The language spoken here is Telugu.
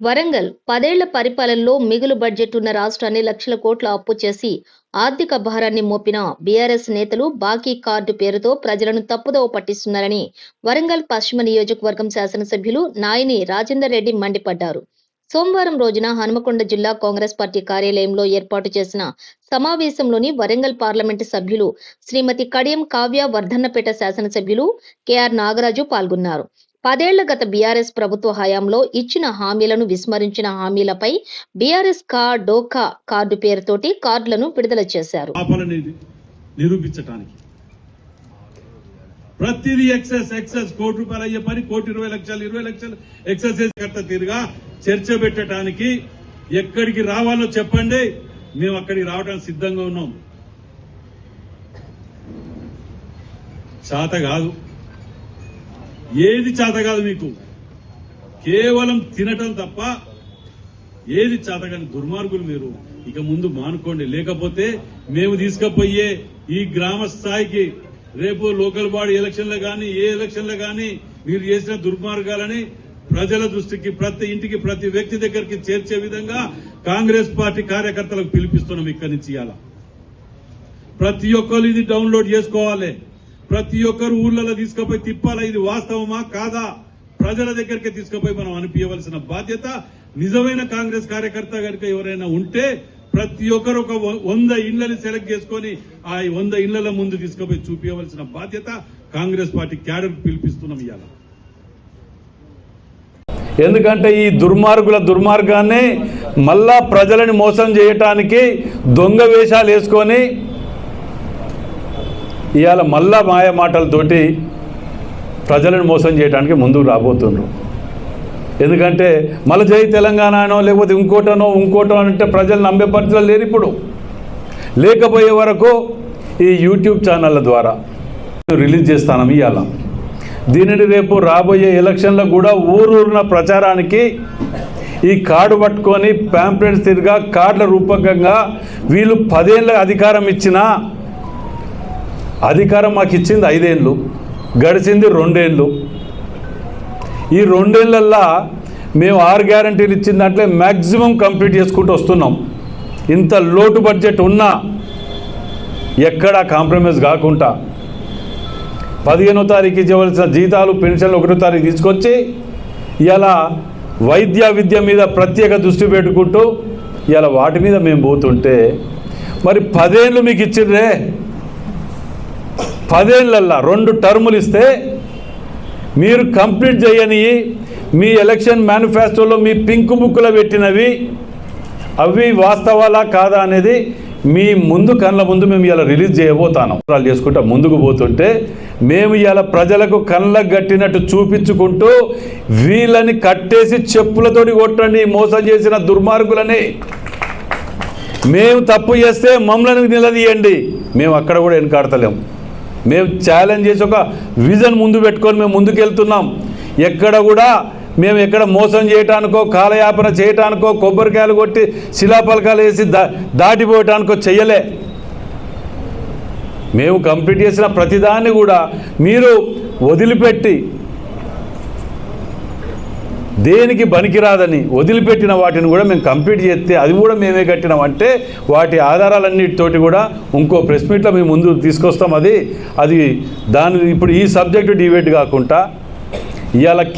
వరంగల్ పదేళ్ళ పరిపాలనలో మిగులు బడ్జెట్ ఉన్న రాష్ట్రాన్ని లక్షల కోట్ల అప్పు చేసి ఆర్థిక భారాన్ని మోపిన బీఆర్ఎస్ నేతలు బాకీ కార్డు పేరుతో ప్రజలను తప్పుదోవ పట్టిస్తున్నారని వరంగల్ పశ్చిమ నియోజకవర్గం శాసనసభ్యులు నాయని రాజేందర్ రెడ్డి మండిపడ్డారు. సోమవారం రోజున హనుమకొండ జిల్లా కాంగ్రెస్ పార్టీ కార్యాలయంలో ఏర్పాటు చేసిన సమావేశంలోని వరంగల్ పార్లమెంటు సభ్యులు శ్రీమతి కడియం కావ్య వర్ధన్నపేట శాసనసభ్యులు కెఆర్ నాగరాజు పాల్గొన్నారు. పదేళ్ళ గత బీఆర్ఎస్ ప్రభుత్వ హయాంలో ఇచ్చిన హామీలను విస్మరించిన హామీలపై బీఆర్ఎస్ కా డోకా కార్డు పేరుతోటి కార్డులను విడుదల చేశారు. నిరూపించటానికి. ప్రతిదీ ఎక్సెస్ ఎక్సెస్ కోటి రూపాయలు అయ్యే పని కోటి ఇరవై లక్షలు ఇరవై లక్షలు ఎక్సెస్ కర్త తీరుగా చర్చ పెట్టడానికి ఎక్కడికి రావాలో చెప్పండి. మేము అక్కడికి రావడానికి సిద్ధంగా ఉన్నాం. చాత కాదు. ఏది చేత కాదు మీకు? కేవలం తినటం తప్ప ఏది చేతగాని దుర్మార్గులు మీరు. ఇక ముందు మానుకోండి. లేకపోతే మేము తీసుకుపోయే ఈ గ్రామ స్థాయికి రేపు లోకల్ బాడీ ఎలక్షన్లు కానీ ఏ ఎలక్షన్లు కానీ మీరు చేసిన దుర్మార్గాలని ప్రజల దృష్టికి ప్రతి ఇంటికి ప్రతి వ్యక్తి దగ్గరికి చేర్చే విధంగా కాంగ్రెస్ పార్టీ కార్యకర్తలకు పిలిపిస్తున్నాం ఇక్కడి నుంచి ఇవాళ. ప్రతి ఒక్కరు ఇది డౌన్లోడ్ చేసుకోవాలి. ప్రతి ఒక్కరు ఊర్లలో తీసుకుపోయి తిప్పాలా? ఇది వాస్తవమా? కాదా? ప్రజల దగ్గరికి తీసుకుపోయి మనం అనిపించవలసిన బాధ్యత నిజమైన కాంగ్రెస్ కార్యకర్త కనుక ఎవరైనా ఉంటే ప్రతి ఒక్కరు ఒక వంద ఇళ్ళని సెలెక్ట్ చేసుకొని ఆ వంద ఇళ్ళ ముందు తీసుకుపోయి చూపించవలసిన బాధ్యత కాంగ్రెస్ పార్టీ క్యాడర్ పిలిపిస్తున్నాం ఇవాళ. ఎందుకంటే ఈ దుర్మార్గుల దుర్మార్గాన్ని మళ్ళా ప్రజలని మోసం చేయటానికి దొంగ వేషాలు వేసుకొని ఇవాళ మళ్ళా మాయ మాటలతోటి ప్రజలను మోసం చేయడానికి ముందుకు రాబోతున్నారు ఎందుకంటే మళ్ళీ జై తెలంగాణనో లేకపోతే ఇంకోటనో ఇంకోటో అంటే ప్రజలు నమ్మే పరిస్థితులు లేరు ఇప్పుడు. లేకపోయే వరకు ఈ యూట్యూబ్ ఛానళ్ళ ద్వారా రిలీజ్ చేస్తాను ఇవాళ. దీనిని రేపు రాబోయే ఎలక్షన్లో కూడా ఊరూరున ప్రచారానికి ఈ కార్డు పట్టుకొని ప్యాంప్లెట్స్ తిరిగా కార్డుల రూపకంగా వీళ్ళు పదేళ్ళ అధికారం ఇచ్చినా అధికారం మాకు ఇచ్చింది ఐదేళ్ళు గడిచింది రెండేళ్ళు. ఈ రెండేళ్ళల్లా మేము ఆరు గ్యారంటీలు ఇచ్చిన దాంట్లో మ్యాక్సిమం కంప్లీట్ చేసుకుంటూ వస్తున్నాం. ఇంత లోటు బడ్జెట్ ఉన్నా ఎక్కడా కాంప్రమైజ్ కాకుండా పదిహేనో తారీఖు ఇవ్వవలసిన జీతాలు పెన్షన్లు ఒకటో తారీఖు తీసుకొచ్చి ఇలా వైద్య విద్య మీద ప్రత్యేక దృష్టి పెట్టుకుంటూ ఇలా వాటి మీద మేము పోతుంటే మరి పదేళ్ళు మీకు ఇచ్చిండ్రే. పదేళ్ళల్లా రెండు టర్ములు ఇస్తే మీరు కంప్లీట్ చేయని మీ ఎలక్షన్ మేనిఫెస్టోలో మీ పింక్ బుక్లో పెట్టినవి అవి వాస్తవాలా కాదా అనేది మీ ముందు కళ్ళ ముందు మేము ఇలా రిలీజ్ చేయబోతాను వాళ్ళు చేసుకుంటా ముందుకు పోతుంటే మేము ఇలా ప్రజలకు కళ్ళకు కట్టినట్టు చూపించుకుంటూ వీళ్ళని కట్టేసి చెప్పులతోటి కొట్టండి మోసం చేసిన దుర్మార్గులని. మేము తప్పు చేస్తే మమ్మల్ని నిలదీయండి. మేము అక్కడ కూడా వెనకాడతలేం. మేము ఛాలెంజ్ చేసి ఒక విజన్ ముందు పెట్టుకొని మేము ముందుకు వెళ్తున్నాం ఎక్కడ కూడా మేము ఎక్కడ మోసం చేయటానికో కాలయాపన చేయటానికో కొబ్బరికాయలు కొట్టి శిలాపలకాలు వేసి దా దాటిపోయటానికో చెయ్యలే. మేము కంప్లీట్ చేసిన ప్రతిదాన్ని కూడా మీరు వదిలిపెట్టి దేనికి పనికిరాదని వదిలిపెట్టిన వాటిని కూడా మేము కంప్లీట్ చేస్తే అది కూడా మేమే కట్టినాం. అంటే వాటి ఆధారాలన్నిటితోటి కూడా ఇంకో ప్రెస్ మీట్లో మేము ముందు తీసుకొస్తాం. అది అది దాని ఇప్పుడు ఈ సబ్జెక్టు డిబేట్ కాకుండా ఇవాళ